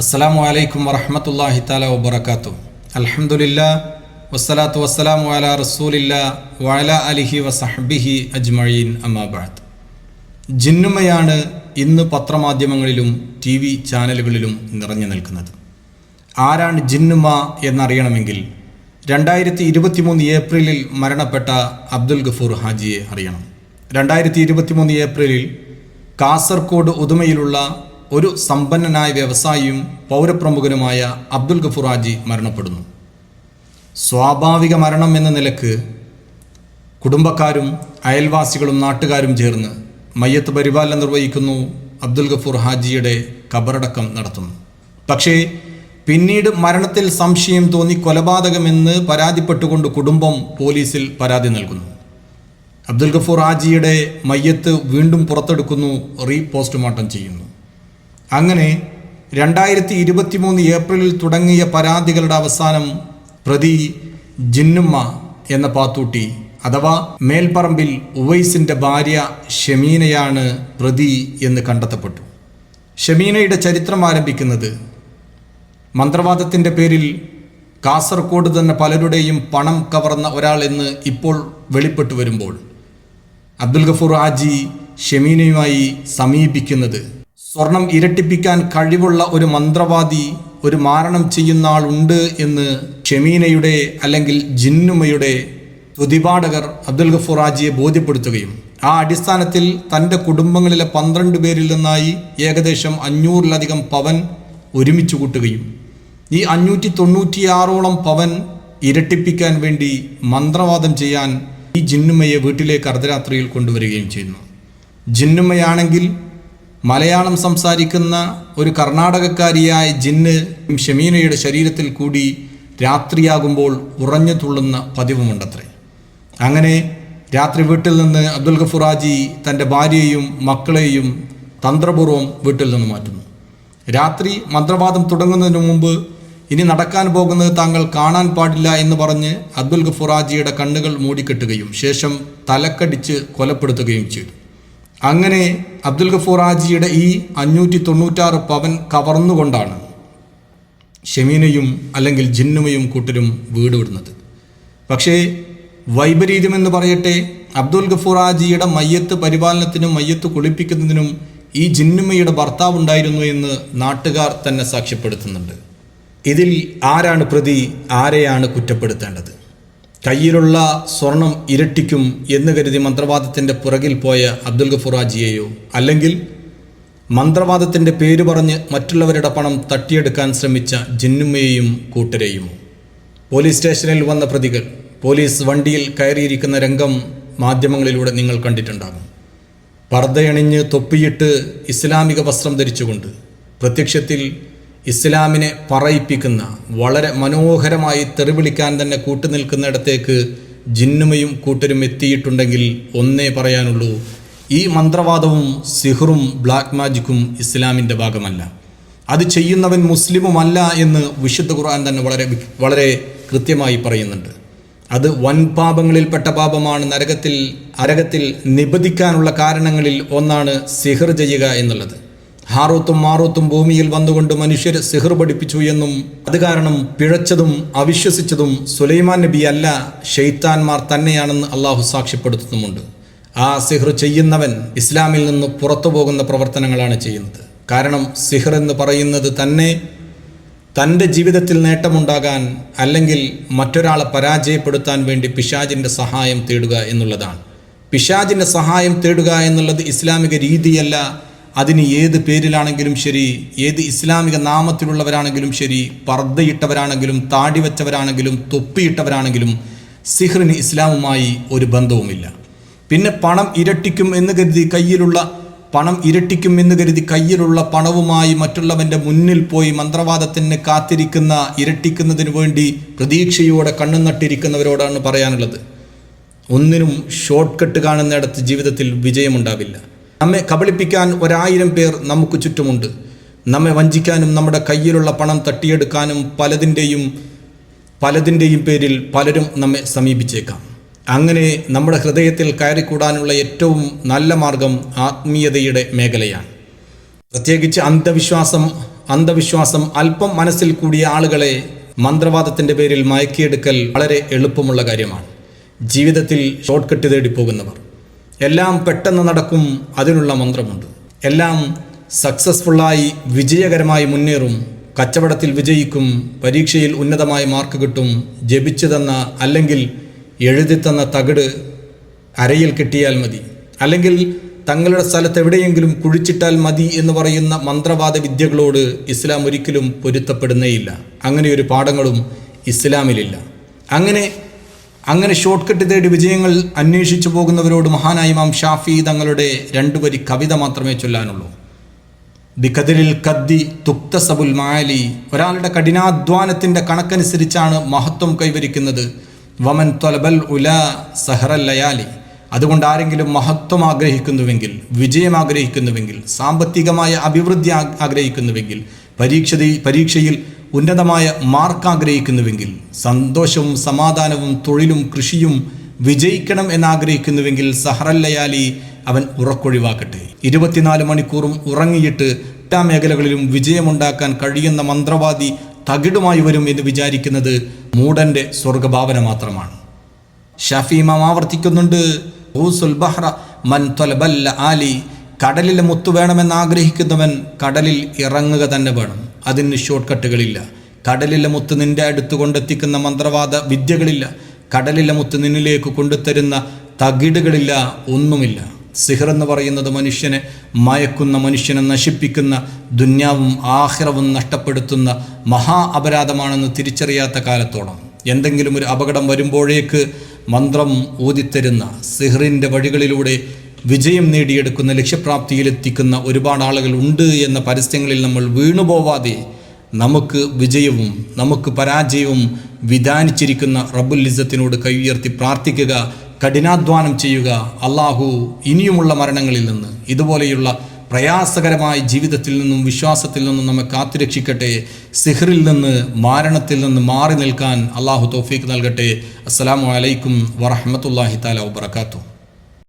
അസ്സലാമു അലൈക്കും വറഹമത്തല്ലാഹി താല വബർക്കാത്തു അലഹമുല്ല വസ്സലാത്തു വസ്സലാമു അല റസൂലില്ല വഅല അലിഹി വസഹബിഹി അജ്മഴീൻ അമ്മാബാദ് ജിന്നുമയാണ് ഇന്ന് പത്രമാധ്യമങ്ങളിലും ടി വി ചാനലുകളിലും നിറഞ്ഞു നിൽക്കുന്നത്. ആരാണ് ജിന്നുമ എന്നറിയണമെങ്കിൽ രണ്ടായിരത്തി ഇരുപത്തിമൂന്ന് ഏപ്രിലിൽ മരണപ്പെട്ട അബ്ദുൽ ഗഫൂർ ഹാജിയെ അറിയണം. രണ്ടായിരത്തി ഇരുപത്തിമൂന്ന് ഏപ്രിലിൽ കാസർഗോഡ് ഉദുമയിലുള്ള ഒരു സമ്പന്നനായ വ്യവസായിയും പൗരപ്രമുഖനുമായ അബ്ദുൽ ഗഫുറാജി മരണപ്പെടുന്നു. സ്വാഭാവിക മരണം എന്ന നിലയ്ക്ക് കുടുംബക്കാരും അയൽവാസികളും നാട്ടുകാരും ചേർന്ന് മയ്യത്ത് പരിപാലനം നിർവഹിക്കുന്നു അബ്ദുൽ ഗഫൂർ ഹാജിയുടെ കബറടക്കം നടത്തുന്നു. പക്ഷേ പിന്നീട് മരണത്തിൽ സംശയം തോന്നി കൊലപാതകമെന്ന് പരാതിപ്പെട്ടുകൊണ്ട് കുടുംബം പോലീസിൽ പരാതി നൽകുന്നു. അബ്ദുൽ ഗഫൂർ ഹാജിയുടെ മയ്യത്ത് വീണ്ടും പുറത്തെടുക്കുന്നു റീ പോസ്റ്റ്മോർട്ടം ചെയ്യുന്നു. അങ്ങനെ രണ്ടായിരത്തി ഇരുപത്തിമൂന്ന് ഏപ്രിലിൽ തുടങ്ങിയ പരാതികളുടെ അവസാനം പ്രതി ജിന്നുമ്മ എന്ന പാത്തൂട്ടി അഥവാ മേൽപ്പറമ്പിൽ ഉവൈസിന്റെ ഭാര്യ ഷമീനയാണ് പ്രതി എന്ന് കണ്ടെത്തപ്പെട്ടു. ഷമീനയുടെ ചരിത്രം ആരംഭിക്കുന്നത് മന്ത്രവാദത്തിന്റെ പേരിൽ കാസർഗോഡ് തന്നെ പലരുടെയും പണം കവർന്ന ഒരാൾ എന്ന് ഇപ്പോൾ വെളിപ്പെട്ടു വരുമ്പോൾ അബ്ദുൽ ഗഫൂർ ആജി ഷമീനയുമായി സമീപിക്കുന്നത് സ്വർണം ഇരട്ടിപ്പിക്കാൻ കഴിവുള്ള ഒരു മന്ത്രവാദി ഒരു മാരണം ചെയ്യുന്ന ആളുണ്ട് എന്ന് ഷെമീനയുടെ അല്ലെങ്കിൽ ജിന്നുമയുടെ തുതിപാടകർ അബ്ദുൽ ഗഫൂർ ആജിയെ ബോധ്യപ്പെടുത്തുകയും ആ അടിസ്ഥാനത്തിൽ തന്റെ കുടുംബങ്ങളിലെ പന്ത്രണ്ട് പേരിൽ നിന്നായി ഏകദേശം അഞ്ഞൂറിലധികം പവൻ ഒരുമിച്ച് കൂട്ടുകയും ഈ അഞ്ഞൂറ്റി തൊണ്ണൂറ്റിയാറോളം പവൻ ഇരട്ടിപ്പിക്കാൻ വേണ്ടി മന്ത്രവാദം ചെയ്യാൻ ഈ ജിന്നുമയെ വീട്ടിലേക്ക് അർദ്ധരാത്രിയിൽ കൊണ്ടുവരികയും ചെയ്യുന്നു. ജിന്നുമ്മയാണെങ്കിൽ മലയാളം സംസാരിക്കുന്ന ഒരു കർണാടകക്കാരിയായ ജിന്ന് ഷമീനയുടെ ശരീരത്തിൽ കൂടി രാത്രിയാകുമ്പോൾ ഉറഞ്ഞു തുള്ളുന്ന പതിവുമുണ്ടത്രേ. അങ്ങനെ രാത്രി വീട്ടിൽ നിന്ന് അബ്ദുൽ ഗഫുറാജി തന്റെ ഭാര്യയെയും മക്കളെയും തന്ത്രപൂർവം വീട്ടിൽ നിന്ന് മാറ്റുന്നു. രാത്രി മന്ത്രവാദം തുടങ്ങുന്നതിന് മുമ്പ് ഇനി നടക്കാൻ പോകുന്നത് താങ്കൾ കാണാൻ പാടില്ല എന്ന് പറഞ്ഞ് അബ്ദുൽ ഗഫുറാജിയുടെ കണ്ണുകൾ മൂടിക്കെട്ടുകയും ശേഷം തലക്കടിച്ച് കൊലപ്പെടുത്തുകയും ചെയ്തു. അങ്ങനെ അബ്ദുൽ ഗഫൂർ ഗഫൂറാജിയുടെ ഈ അഞ്ഞൂറ്റി തൊണ്ണൂറ്റാറ് പവൻ കവർന്നുകൊണ്ടാണ് ഷമീനയും അല്ലെങ്കിൽ ജിന്നുമയും കൂട്ടരും വീട് വിടുന്നത്. പക്ഷേ വൈപരീത്യമെന്ന് പറയട്ടെ അബ്ദുൽ ഗഫൂർ ഗഫൂറാജിയുടെ മയ്യത്ത് പരിപാലനത്തിനും മയ്യത്ത് കുളിപ്പിക്കുന്നതിനും ഈ ജിന്നുമയുടെ ഭർത്താവ് ഉണ്ടായിരുന്നു എന്ന് നാട്ടുകാർ തന്നെ സാക്ഷ്യപ്പെടുത്തുന്നുണ്ട്. ഇതിൽ ആരാണ് പ്രതി ആരെയാണ് കുറ്റപ്പെടുത്തേണ്ടത്? കയ്യിലുള്ള സ്വർണം ഇരട്ടിക്കും എന്ന് കരുതി മന്ത്രവാദത്തിന്റെ പുറകിൽ പോയ അബ്ദുൽ ഗഫുറാജിയെയോ? അല്ലെങ്കിൽ മന്ത്രവാദത്തിന്റെ പേര് പറഞ്ഞ് മറ്റുള്ളവരുടെ പണം തട്ടിയെടുക്കാൻ ശ്രമിച്ച ജിന്നുമ്മയെയും കൂട്ടരെയുമോ? പോലീസ് സ്റ്റേഷനിൽ വന്ന പ്രതികൾ പോലീസ് വണ്ടിയിൽ കയറിയിരിക്കുന്ന രംഗം മാധ്യമങ്ങളിലൂടെ നിങ്ങൾ കണ്ടിട്ടുണ്ടാകും. പർദ്ദയണിഞ്ഞ് തൊപ്പിയിട്ട് ഇസ്ലാമിക വസ്ത്രം ധരിച്ചുകൊണ്ട് പ്രത്യക്ഷത്തിൽ ഇസ്ലാമിനെ പറയിപ്പിക്കുന്ന വളരെ മനോഹരമായി തെറിവിളിക്കാൻ തന്നെ കൂട്ടുനിൽക്കുന്നിടത്തേക്ക് ജിന്നുമയും കൂട്ടരും എത്തിയിട്ടുണ്ടെങ്കിൽ ഒന്നേ പറയാനുള്ളൂ ഈ മന്ത്രവാദവും സിഹറും ബ്ലാക്ക് മാജിക്കും ഇസ്ലാമിന്റെ ഭാഗമല്ല. അത് ചെയ്യുന്നവൻ മുസ്ലിമുമല്ല എന്ന് വിശുദ്ധ ഖുർആൻ തന്നെ വളരെ വളരെ കൃത്യമായി പറയുന്നുണ്ട്. അത് വൻ പാപങ്ങളിൽപ്പെട്ട പാപമാണ് നരകത്തിൽ അരകത്തിൽ നിബന്ധിക്കാനുള്ള കാരണങ്ങളിൽ ഒന്നാണ് സിഹർ ചെയ്യുക എന്നുള്ളത്. ഹാറൂത്തും മാറൂത്തും ഭൂമിയിൽ വന്നുകൊണ്ട് മനുഷ്യരെ സിഹർ പഠിപ്പിച്ചു എന്നും അത് കാരണം പിഴച്ചതും അവിശ്വസിച്ചതും സുലൈമാൻ നബി അല്ല ഷെയ്ത്താൻമാർ തന്നെയാണെന്ന് അള്ളാഹു സാക്ഷ്യപ്പെടുത്തുന്നുമുണ്ട്. ആ സിഹർ ചെയ്യുന്നവൻ ഇസ്ലാമിൽ നിന്ന് പുറത്തു പോകുന്ന പ്രവർത്തനങ്ങളാണ് ചെയ്യുന്നത്. കാരണം സിഹർ എന്ന് പറയുന്നത് തന്നെ തന്റെ ജീവിതത്തിൽ നേട്ടമുണ്ടാകാൻ അല്ലെങ്കിൽ മറ്റൊരാളെ പരാജയപ്പെടുത്താൻ വേണ്ടി പിശാജിന്റെ സഹായം തേടുക എന്നുള്ളതാണ്. പിശാജിന്റെ സഹായം തേടുക എന്നുള്ളത് ഇസ്ലാമിക രീതിയല്ല അതിന് ഏത് പേരിലാണെങ്കിലും ശരി ഏത് ഇസ്ലാമിക നാമത്തിലുള്ളവരാണെങ്കിലും ശരി പർദ്ദയിട്ടവരാണെങ്കിലും താടി വെച്ചവരാണെങ്കിലും തൊപ്പിയിട്ടവരാണെങ്കിലും സിഹ്റിന് ഇസ്ലാമുമായി ഒരു ബന്ധവുമില്ല. പിന്നെ പണം ഇരട്ടിക്കും എന്ന് കരുതി കയ്യിലുള്ള പണം ഇരട്ടിക്കും എന്ന് കരുതി കയ്യിലുള്ള പണവുമായി മറ്റുള്ളവന്റെ മുന്നിൽ പോയി മന്ത്രവാദത്തിന് കാത്തിരിക്കുന്ന ഇരട്ടിക്കുന്നതിന് വേണ്ടി പ്രതീക്ഷയോടെ കണ്ണു നട്ടിരിക്കുന്നവരോടാണ് പറയാനുള്ളത്. ഒന്നിനും ഷോർട്ട് കട്ട് കാണുന്നിടത്ത് ജീവിതത്തിൽ വിജയമുണ്ടാവില്ല. നമ്മെ കബളിപ്പിക്കാൻ ഒരായിരം പേർ നമുക്ക് ചുറ്റുമുണ്ട്. നമ്മെ വഞ്ചിക്കാനും നമ്മുടെ കയ്യിലുള്ള പണം തട്ടിയെടുക്കാനും പലതിന്റെയും പലതിന്റെയും പേരിൽ പലരും നമ്മെ സമീപിച്ചേക്കാം. അങ്ങനെ നമ്മുടെ ഹൃദയത്തിൽ കയറിക്കൂടാനുള്ള ഏറ്റവും നല്ല മാർഗം ആത്മീയതയുടെ മേഖലയാണ്. പ്രത്യേകിച്ച് അന്ധവിശ്വാസം അന്ധവിശ്വാസം അല്പം മനസ്സിൽ കൂടിയ ആളുകളെ മന്ത്രവാദത്തിന്റെ പേരിൽ മയക്കിയെടുക്കൽ വളരെ എളുപ്പമുള്ള കാര്യമാണ്. ജീവിതത്തിൽ ഷോർട്ട് കട്ട് തേടി പോകുന്നവർ. എല്ലാം പെട്ടെന്ന് നടക്കും അതിനുള്ള മന്ത്രമുണ്ട്. എല്ലാം സക്സസ്ഫുള്ളായി വിജയകരമായി മുന്നേറും കച്ചവടത്തിൽ വിജയിക്കും പരീക്ഷയിൽ ഉന്നതമായ മാർക്ക് കിട്ടും ജപിച്ചു തന്ന അല്ലെങ്കിൽ എഴുതിത്തന്ന തന്ന തകിട് അരയിൽ കിട്ടിയാൽ മതി. അല്ലെങ്കിൽ തങ്ങളുടെ സ്ഥലത്ത് എവിടെയെങ്കിലും കുഴിച്ചിട്ടാൽ മതി എന്ന് പറയുന്ന മന്ത്രവാദ വിദ്യകളോട് ഇസ്ലാം ഒരിക്കലും പൊരുത്തപ്പെടുന്നേയില്ല. അങ്ങനെയൊരു പാഠങ്ങളും ഇസ്ലാമിലില്ല. അങ്ങനെ അങ്ങനെ ഷോർട്ട് കട്ട് തേടി വിജയങ്ങൾ അന്വേഷിച്ചു പോകുന്നവരോട് മഹാനായ ഇമാം ഷാഫി തങ്ങളുടെ രണ്ടു വരി കവിത മാത്രമേ ചൊല്ലാനുള്ളൂ. ദി കതിരിൽ കദ്ദി തുക്തസബുൽ മാലി ഒരാളുടെ കഠിനാധ്വാനത്തിന്റെ കണക്കനുസരിച്ചാണ് മഹത്വം കൈവരിക്കുന്നത്. വമൻ തൊലബൽ ഉല സഹറൽ ലയാലി. അതുകൊണ്ട് ആരെങ്കിലും മഹത്വം ആഗ്രഹിക്കുന്നുവെങ്കിൽ വിജയം ആഗ്രഹിക്കുന്നുവെങ്കിൽ സാമ്പത്തികമായ അഭിവൃദ്ധി ആഗ്രഹിക്കുന്നുവെങ്കിൽ പരീക്ഷ പരീക്ഷയിൽ ഉന്നതമായ മാർക്ക് ആഗ്രഹിക്കുന്നുവെങ്കിൽ സന്തോഷവും സമാധാനവും തൊഴിലും കൃഷിയും വിജയിക്കണം എന്നാഗ്രഹിക്കുന്നുവെങ്കിൽ സഹറല്ലയാലി അവൻ ഉറക്കൊഴിവാക്കട്ടെ. ഇരുപത്തിനാല് മണിക്കൂറും ഉറങ്ങിയിട്ട് എല്ലാ മേഖലകളിലും വിജയമുണ്ടാക്കാൻ കഴിയുന്ന മന്ത്രവാദി തകിടുമായി വരും എന്ന് വിചാരിക്കുന്നത് മൂടന്റെ സ്വർഗഭാവന മാത്രമാണ്. ഷാഫി ഇമാം ആവർത്തിക്കുന്നുണ്ട് ബഹ്റ മൻ ആലി കടലിലെ മുത്ത് വേണമെന്ന് ആഗ്രഹിക്കുന്നവൻ കടലിൽ ഇറങ്ങുക തന്നെ വേണം. അതിന് ഷോർട്ട് കട്ടുകളില്ല കടലിലെ മുത്ത് നിന്റെ അടുത്ത് കൊണ്ടെത്തിക്കുന്ന മന്ത്രവാദ വിദ്യകളില്ല. കടലിലെ മുത്ത് നിന്നിലേക്ക് കൊണ്ടുത്തരുന്ന തകിടുകളില്ല ഒന്നുമില്ല. സിഹർ എന്ന് പറയുന്നത് മനുഷ്യനെ മയക്കുന്ന മനുഷ്യനെ നശിപ്പിക്കുന്ന ദുന്യാവും ആഹ്റവും നഷ്ടപ്പെടുത്തുന്ന മഹാ അപരാധമാണെന്ന് തിരിച്ചറിയാത്ത കാലത്തോളം. എന്തെങ്കിലും ഒരു അപകടം വരുമ്പോഴേക്ക് മന്ത്രം ഊതിത്തരുന്ന സിഹറിന്റെ വഴികളിലൂടെ വിജയം നേടിയെടുക്കുന്ന ലക്ഷ്യപ്രാപ്തിയിലെത്തിക്കുന്ന ഒരുപാട് ആളുകൾ ഉണ്ട് എന്ന പരസ്യങ്ങളിൽ നമ്മൾ വീണുപോവാതെ നമുക്ക് വിജയവും നമുക്ക് പരാജയവും വിധാനിച്ചിരിക്കുന്ന റബ്ബുൽ ഇസ്സത്തിനോട് കൈ ഉയർത്തി പ്രാർത്ഥിക്കുക കഠിനാധ്വാനം ചെയ്യുക. അള്ളാഹു ഇനിയുമുള്ള മരണങ്ങളിൽ നിന്ന് ഇതുപോലെയുള്ള പ്രയാസകരമായ ജീവിതത്തിൽ നിന്നും വിശ്വാസത്തിൽ നിന്നും നമ്മെ കാത്തുരക്ഷിക്കട്ടെ. സിഹറിൽ നിന്ന് മാരണത്തിൽ നിന്ന് മാറി നിൽക്കാൻ അള്ളാഹു തോഫീക്ക് നൽകട്ടെ. അസ്സാം വലൈക്കും വറഹമത്തല്ലാഹി താല വബർക്കാത്തു